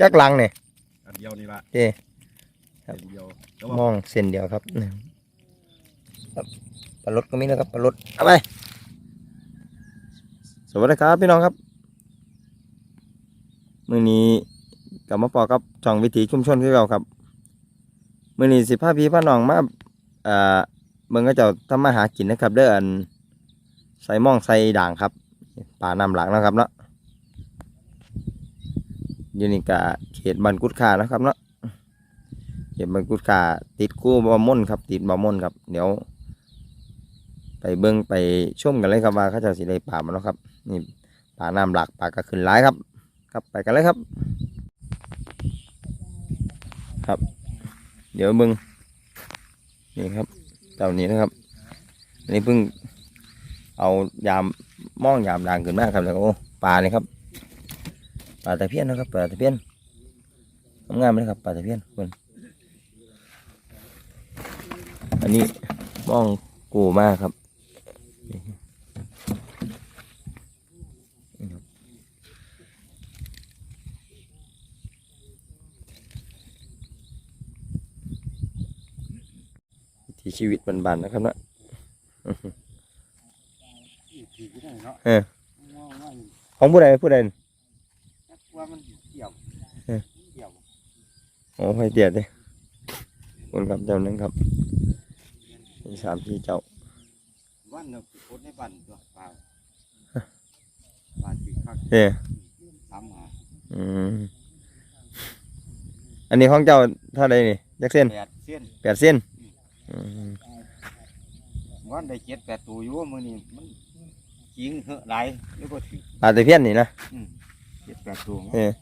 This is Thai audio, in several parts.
จักลังเนี่ยอันเดียวนี่ละเด้ครัเส้บนเดียวแต่ว่ามองเส้นเดียวครับนี่ครับปลารถก็มีนะครับปลารถเอาไปสวัสดีครับพี่น้องครับมื้อนี้กลับมาปอกับช่องวิถีชุมชนคือเราครับมื้อนี้สิพาพี่พาน้องมาเอ่อเบิ่งก็เจ้าทำมาหากินนะครับเด้ออันใส่หม่องใส่ด่างครับป่าน้ำหลักนะครับเนาะ อยู่นี่กะเขตบันกุดคานะครับเนาะเก็บมันกุดกาติดคู่บอม่นครับ ติดบอม่นครับ เดี๋ยว ไปเบิ้งไปชมกันเลยครับว่าเขาจะสิได้ป่ามันเนาะครับ นี่ป่าน้ำหลักป่าก็ขึ้นหลายครับ ครับไปกันเลยครับ ครับ เดี๋ยวเบิ้งนี่ครับเจ้านี้นะครับอันนี้เพิ่งเอายามมองยามด่างขึ้นมากครับแล้วโอ้ปลานี่ครับ ปลาตะเพียนนะครับปลาตะเพียนงามๆเลยครับปลาตะเพียนเพิ่นอันนี้มองกูมากครับนี่ครับวิถีชีวิตบันๆนะครับเนาะขี่ที่ไหนเนาะเออของผู้ใดผู้ใด ว่ามันเกี่ยวเออ เกี่ยวโอ้ไฟเตียดเลยคนกับเจ้านึงครับมีสามที่เจ้าวันเนาะคนในบ้านตัวเปล่าบ้านปีข้างเอ้สามหาอืมอันนี้ของเจ้าเท่าไรนี่จักเส้นแปดเส้นแปดเส้นอืมวันได้เจ็ดแปดตัวอยู่มือนี้มันยิงเหอะหลายหรือบ่ถึงปลาตะเพียนนี่นะ เจ็ดแปดตัวเออ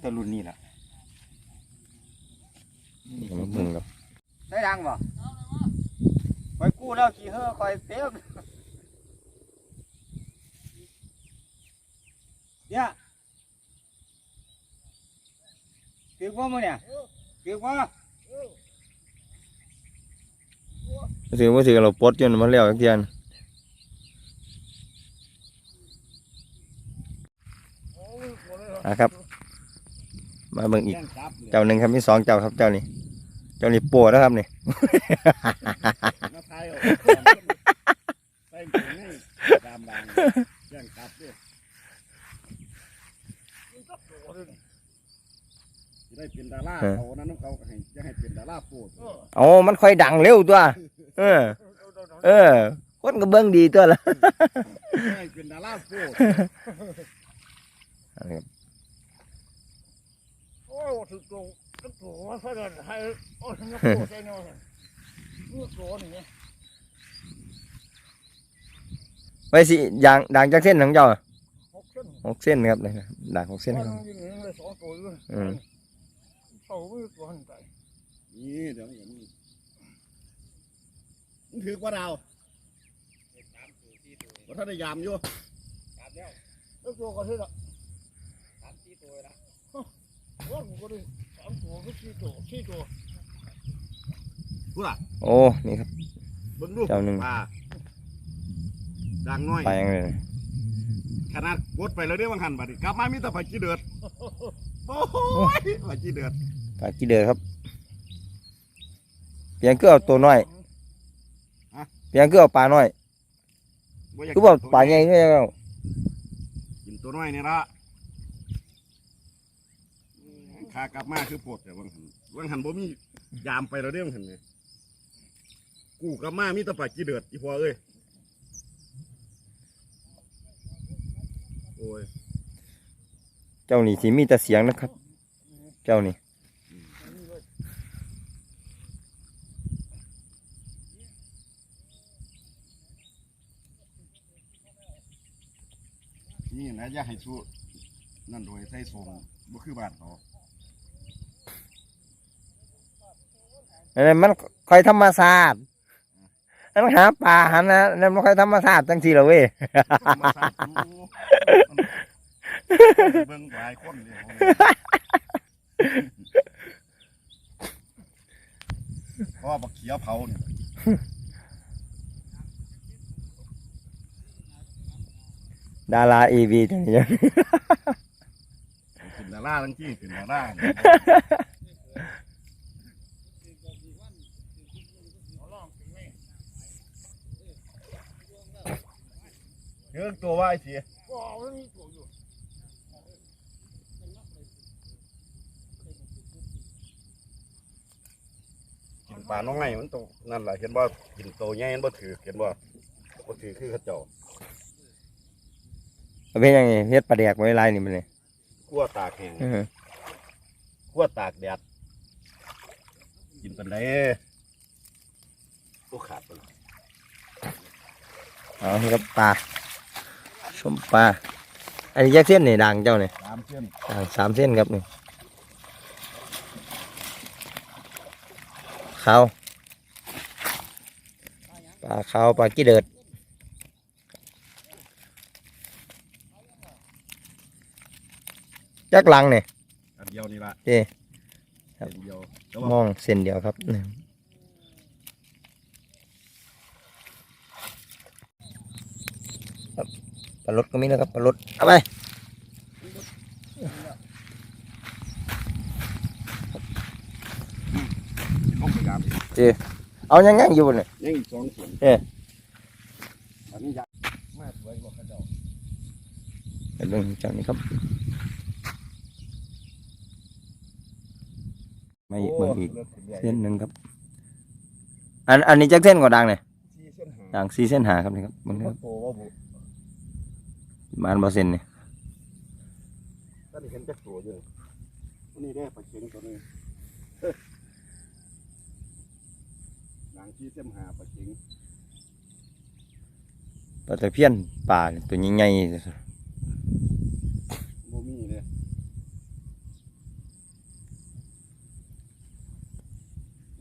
แต่รุ่นนี้ล่ะมาเบิ่งครับได้ดังบ่คอยกู้แล้วขี่เหอะคอยเต็มเนี่ยถือว่ามือเนี่ยถือว่าถือว่าถือเราปลดจนมันแล้วจักเทียน นะครับ มาเบิ่งอีก เจ้าหนึ่งครับมีสองเจ้าครับเจ้านี่เจ้านี่ปวดนะครับนี่มาไทยเอาใส่ถุงนี่ดามดังแย่งกลับด้วยจะได้เป็นดาราเขานั้นน้องเขาก็ให้จะให้เป็นดาราโปรดอ๋อมันค่อยดังเร็วตัว เออ เออคนก็เบิ่งดีตัวละให้เป็นดาราโปรดโอ้ถูกตรงถูกตรงว่าเขาจะให้โอ้ทั้งกระโปรงใส่เนาะนี่โกนนี่ไว้สิยางด่างจากเส้นของเจ้าหกเส้นหกเส้นครับนี่ครับด่างหกเส้นมัครับนยิงเลยสองตัวอยู่อืมเขาไม่ตัวหันใจนี่เดี๋ยวอย่างนี้มันถือกว่าเราว่าถ้าได้ยามอยู่แล้วตัวก็เท่าไหร่ว่า ผมก็ได้สามตัวก็สี่ตัวสี่ตัวพูดอะโอ้นี่ครับ เบิ่งดูเจ้าหนึ่ง ปลาดังน้อย ไปยังเลยขนาดกดไปแล้วเด้บางหันบัดนี้กลับมามีแต่ผักกี้เดือดโอ้ยผักกี้เดือดปลากี่เดือครับเพียงคือเอาตัวน้อยเพียงคือเอาปลาน้อยบ่ยากคือว่าปลาใหญ่ก็ยังเอากินตัวน้อยนี่ละ ขากลับมาคือปวดแต่บางหันบางหันบ่มียามไปแล้วเด้บางหันเนี่ยกูกลับมามีแต่ผักกี้เดือดอีพอเอ้ยโอ้ยเจ้านี่สิมีแต่เสียงนะครับ เจ้านี่นี่นะอย่าให้สู้นั่นโดยใส่ทรงบ่คือบ้านเขาอั นนั้นมันคอยธรรมศาสตร์อันหาปลาหันนะอันนั้นมันค่อยธรรมศาสตร์จังสี่ละเว้ยเบิ่งหลายคนเลยเพราะว่าบักเขียวเผาเนี่ยดาราเอวีจังเนี้าราทั้งที่ขึ้นดาราล่องถึงไหม เรื่องตั วว่าไอ้ทีก็เอาเรื่องนี้ตัวอยู่กินปลาน้องไงมันโตนั่นแหละเห็นว่ากินโตใหญ่มันบ่ถือเห็นว่าบ่ถือคือเขาเจ้าเอาเป็นยังไงเฮ็ดปลาแดกไว้ลายนี่มันเลยคั่วตากแห้งอือฮึคั่วตากแดดกินเป็นไรตัวขาดไปละเอานี่ครับปลา ชมปลาอันนี้แยกเส้นนี่ด่างเจ้าเนี่ยสามเส้นด่างสามเส้นครับนี่ขาวปลาขาวปลากี้เดิดจักลังเนี่ยอันเดียวนี่ละเอ๊ะอันเดียวแต่ว่ามองเส้นเดียวครับนี่ครับ ลารถก็มีนะครับปลารถเอาไปลงไปยามเอายังไงอยู่เนี่ยยังอีกสองส่วนเอ๊ะอันนี้ยากมากสวยกว่าเขาเจ้าเดี๋ยวเบิ่งจากนี้ครับมาอีกเบิ่งอีกโลิศขึ้นรื่อยเส้นหนึ่งครับ อันอันนี้จักเส้นกว่าดังเนี่ยสี่เส้นหาด่างสี่เส้นหาครับนี่ครับมันครับโตว่าบุประ มาณเปอร์เซ็นต์เนี่ยตอนนี้เห็นจักตัวอยู่อันนี้ได้ปลาเค็งตัวหนึงหลังที่เส้นหาปลาเค็งปลาตะเพียนป่านี่ตัวใหญ่โมมี่เลย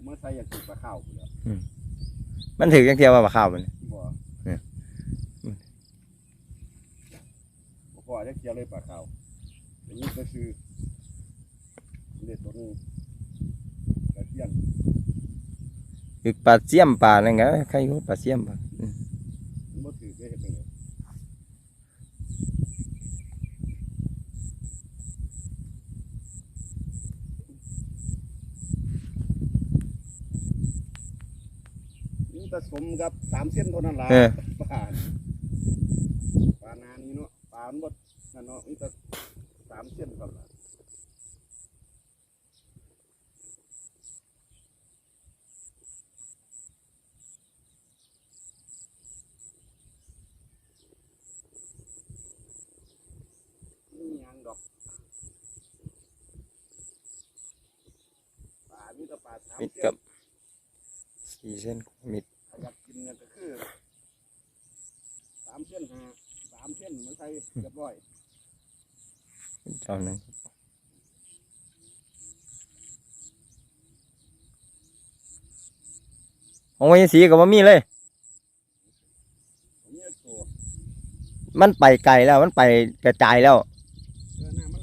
เมื่อใส่อยากกินปลาข้าวกูแล้วๆมันถือจังเทียวว่าปลาข้าวมัน บ่ เนี่ย บ่พ อจะเกี่ยวเลยปลาข้าวอย่างนี้ก็คือเด็ดตัวหนึงกระเทียมคือปลาเสียมปลาอะไรเงี้ยใครรู้ปลาเสียมปลาอืมมันบ่ถือได้เห็นเลยนี่ผสมกับสามเส้นเท่านั้นล่ะเออปลาปลานานี้เนาะปลามันบดนั่น เนาะนี่แต่สามเส้นครับล่ะนี่ยังดอกปลามีแต่ปลาสามมิดเส้กันบสี่เส้นมิดถ้าอยากกินเนี่ยก็คือสามเส้นหาสามเส้นมันใส่เรียบร้อย เจ้าหนึ่งของวันสีกับว่ามีเลย มันไปไกลแล้ว มันไปกระจายแล้ว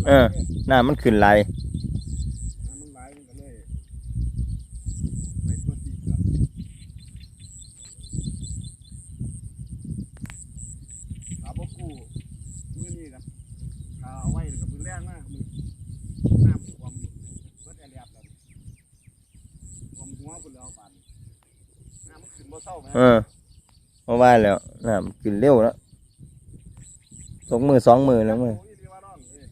เออหน้ามันไหน้ามันขึ้นไหลาย หน้ามันไหลมันก็เลยไปทั่วที่ครับขาบกูมือนี่ครับขาเอาไว้กับมือแรงมากมือน้ำความเบิดแอร์แลบแล้วความหัวคุณแล้วปานน้ำมันขึ้นบ่เศร้าไหม เออ เพราว่าแล้วน้ามันเร็วแล้วสองมือสองมือแล้วมือโอ้ยดีว่าร้อนเลย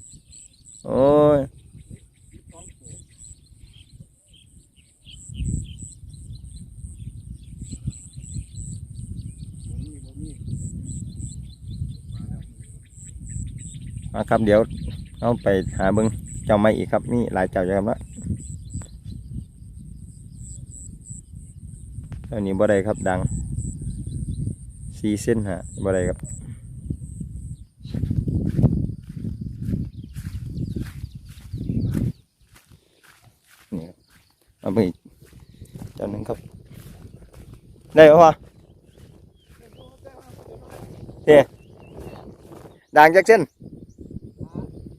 โอ้ยสิบสองตัวบ่มีบ่มีมาครับเดี๋ยวเอาไปหาเบิ้งเจ้าไม้อีกครับมีหลายเจ้าอยู่ครับละเท่านี้บ่ได้ครับดัง สี่เส้นหาบ่ได้ครับนี่ครับเอาไปอีกเจ้าหนึ่งครับ ได้ปะวะเด้ด่างจักเส้น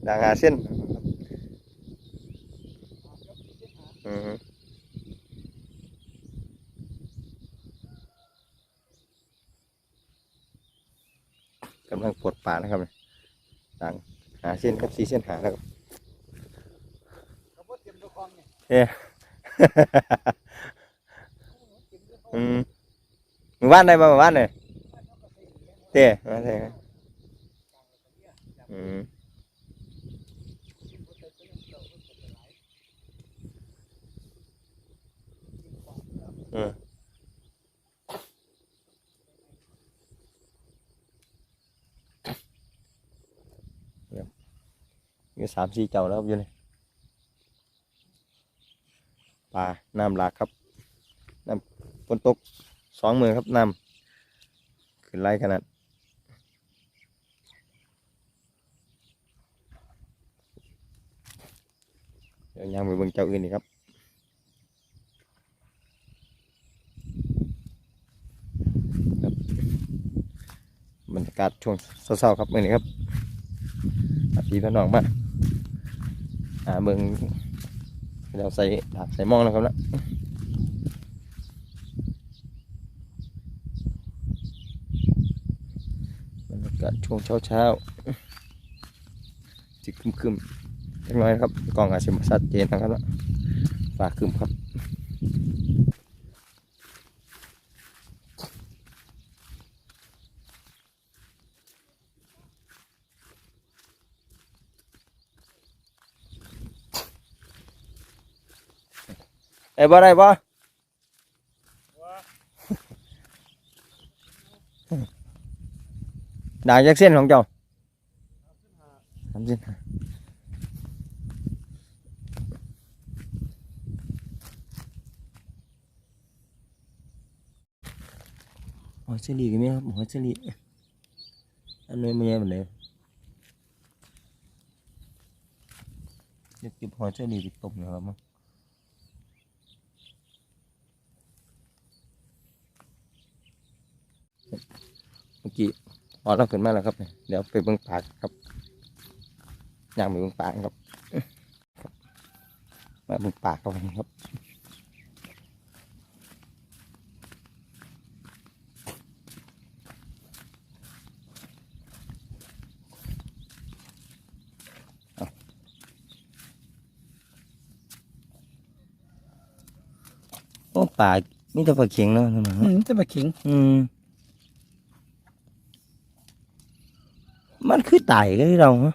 ด่างหาเส้นอือฮึกำลัง ป่านะครับด่างหาเส้นครับสีเส้นหาแล้วครับอืมหมู่บ้านใดบ่หมู่บ้านเนี่ยเต้มาเต้อืมอืม อยู่สามสี่เจ้าแล้วครับอยู่นี่ปลาน้ำหลากครับน้ำฝนตกสองมือครับน้ำขึ้นไล่ขนาดเดี๋ยวยังไปเบิ่งเจ้าอื่นอีกครับบรรยากาศช่วงเศร้าๆครับมื่อนี้ครับปีพี่น้องมา หาเบิงเราใส่ดาบใส่มองแล้วครับนะบรรยากาศช่วงเช้าๆจิคึมคึมๆเล็กน้อยนะครับกล้องอาจจะมาชัดเจนนะครับนะฟ้าครึมครับ บ่ได้บ่ด่างจากเส้นของเจ้าสามเส้นห้าหอยเชอรี่กันไหมครับหอยเชอรี่อันนี้ไม่แย่เหมือนเดิมเดี๋ยวเก็บหอยเชอรี่ไปต้มนะครับมั้ง เมื่อกี้อ๋อเราขึ้นมาแล้วครับเนี่ยเดี๋ยวไปเบิ่งปากครับย่างไปเบิ่งปากครับครับมาเบิ่งปากครับผมครับเอาโอ้ปากมีแต่ปลาเข็งเนาะนั่นน่ะอืมจะมาขิงอืม มันคือไต่กันที่เราฮะ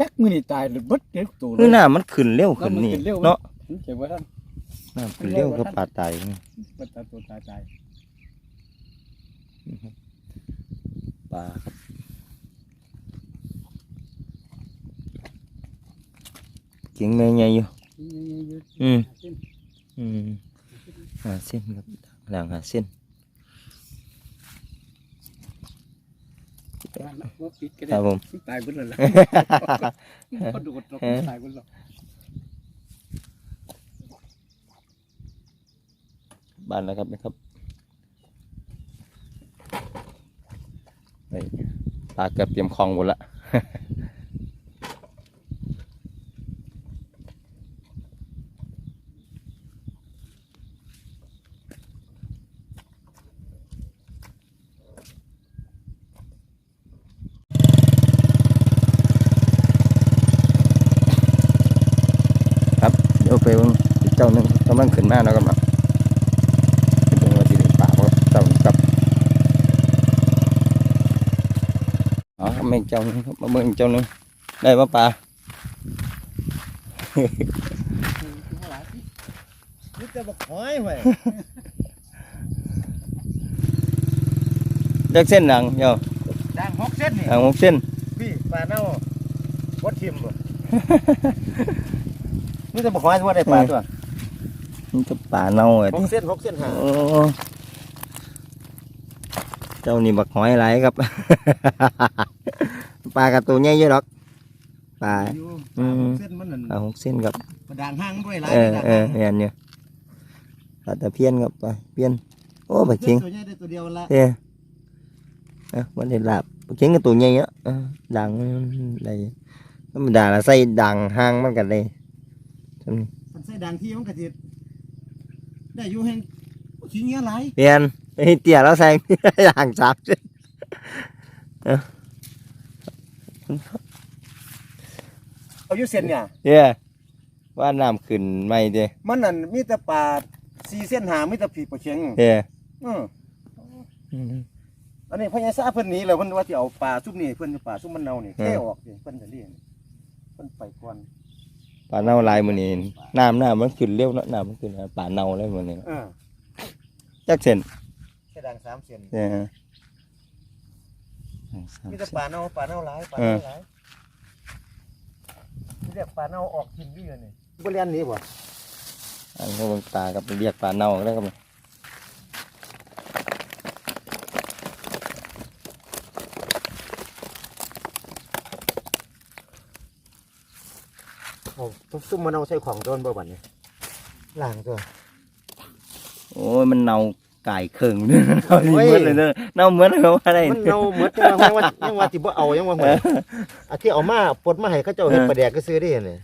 จักมือนี่ตายหรือเบิดเด็กตัวเลคือยหน้ามันขึ้นเร็วขึ้นนี่น้ำมันขึ้นเร็วเนาะเจ็บว่าท่านน้ำขึ้นเร็วก็ปลาไต่เบิดตายตัวตายตายปลาครับเก่งแม่ใหญ่อยู่อืมอืมหาเส้นครับด่างหาเส้น ว่าปิดก็คได้รับผมตายเบิดเลยล่ะก็โดดลงตายเบิดหรอกบ้านแล้วครับนะครับไปปลาเกือบเตรียมคลองหมดละ ครับเดี๋ยวไปเบิ่งอีกเจ้าหนึ่งกำลังขึ้นมาแล้วครับเนาะไปเบิ่งว่าสิได้ปลาบ่เจ้านี้ครับอ๋อครับแม่งเจ้าหนึงครับมาเบิ่งอีกเจ้าหนึงได้ปะปลานี่จะบอกหอยไว้เด็กเส้นหนังเดี๋ยวด่างหกเส้นนี่หางหกเส้นพี่ปลาเน่าวัดทิมบ่ นี่จะบอกหอยว่าได้ปลาตัว มันจะปลาเน่าอะหกเส้นหกเส้นหาโอ้เจ้านี่บักหอยไรครับ ปลากระตัวใหญ่เยอะหรอกปลาอยู่อืมหกเส้นมันนั่นปลาหกเส้นครับมาด่างห้างด้วยหลายเออด่างเอห้าองเห็นเนี่ยปลาตะเพียนครับไปเพียนโอ้ปลาเข็งตัวใหญ่ได้ตัวเดียวละเอ้เอ้าวันนี้ลาบปลาเข็งกับตัวใหญ่เยอะเออดังอะไรธรรมดาละใส่ดังห้างมันกันเลยมันใส่ด่างที่มันกระติด ได้อยู่แห่งขี้เงี้ยหลายเปลี่ยนไอ้เตี๋ยแล้วใส่ดังสามเส้นเอาอยู่เส้นเนี่ยเย้ว่าน้ำขึ้นไม่เด้มันนั่นมีแต่ปลาสี่เส้นหามีแต่ผีปลาเข็งเด้อืออันนี้พญาซาเพิ่นหนีแล้วเพิ่นว่าสิเอาปลาซุปนี่เพิ่นปลาซุปมันเน่านี่แค่ออกนี่เพิ่นจะเลี้ยงเพิ่นไปก่อน ปลาเน่าลายมื้อนี้น้ำน้ำมันขึ้นเร็วเนาะน้ำมันขึ้นปลาเน่าเลยมื้อนี้เออจักเส้นแค่ดัง3เส้นเด้อมีแต่ปลาเน่าปลาเน่าหลายปลาเน่าหลายนี่เรียกปลาเน่าออกกินดีเลยนี่บ่เรียนหนี้บ่อันนี้ก็เบิ่งปลากับเรียกปลาเน่าได้ครั บโอ้ซุปมันเอาใส่ของโดนบ่บัดนี้ล้างตัวโอ้ยมันเน่าไก่เข่งเด้อเน่าดีเหมือนเลยเด้อเน่าเหมือนเขาว่าได้มันเน่าหมดยังว่ายังว่าสิบ่เอายังว่าหมดอาที่เอามาปลดมาให้เขาเจ้าเฮ็ดปลาแดกก็ซื้อได้นี่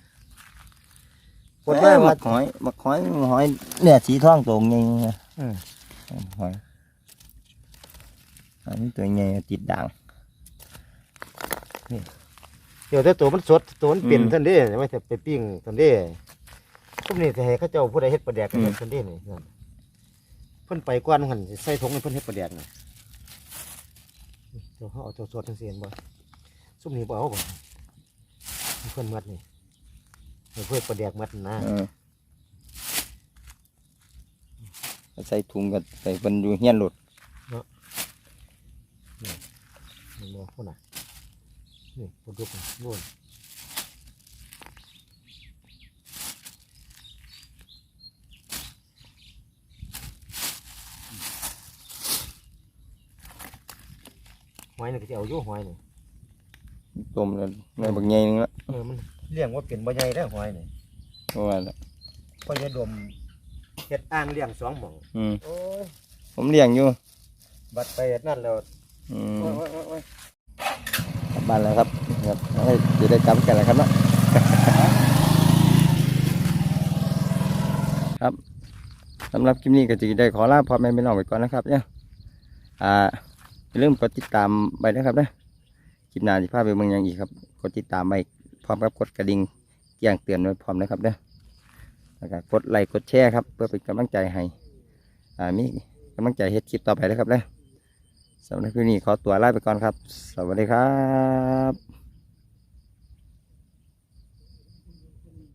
ปลดเอ้มายบัว่ากหอยบักหอยหอยเนี่ยสีทองตรงไงอืมหอยอันนี้ตัวไงติดด่าง เดี๋ยวแต่ตัวมันสดตัวมันเป็นอืม ท่านเด้ไม่ใช่ไปปิ้งท่านเด้พวกนี้จะให้เขาเจ้าผู้ใดเฮ็ดปลาแดกกันอืมท่านเด้นี่นั่นเพิ่นไปกวนหั่นสิใส่ถุงให้เพิ่นเฮ็ดปลาแดกน่ะเดี๋ยวเขาเอาตัวสดจังซี่เห็นบ่ซุมนี้บ่เอาบ่เพิ่นหมดนี่ให้เพิ่นปลาแดกหมดนะเออใส่ถุงกับใส่เป็นอยู่เฮียนหลุด นี่บ่พุ่นน่ะ นี่ปลาดุกนี่โน่นหอยนี่ก็สิเอาอยู่หอยนี่ต้มแล้วในบักไงนึงละเออมันเลี้ยงว่าเป็นบ่ใหญ่ได้อหอยนี่เพราะว่าละพอยายดมเฮ็ดอ่างเลี้ยงสองหม่องอืมโอ้ยผมเลี้ยงอยู่บัดไปเฮ็ดนั่นแล้วอืโอ้ยมโอ้ยโอ้ยโอ้ยกลั บ้านแล้วครับครับให้จะได้กลับกันแล้วครับเนาะครับสำหรับคลิปนี้ก็จะได้ขอลาพ่อแม่พี่น้องไปก่อนนะครับเนี่ยอ่าอย่าลืมกดติดตามไปนะครับนะคลิปหน้าจะพาไปเมืองยังอีกครับ กดติดตามไปพร้อมกับกดกระดิ่งแจ้งเตือนไว้พร้อมนะครับเด้อแล้วก็กดไลค์กดแชร์ครับ เพื่อเป็นกำลังใจให้อ่ามีกำลังใจเฮ็ดคลิปต่อไปนะครับเด้อ สำหรับคลิปนี้ขอตัวลาไปก่อนครับ สวัสดีครับ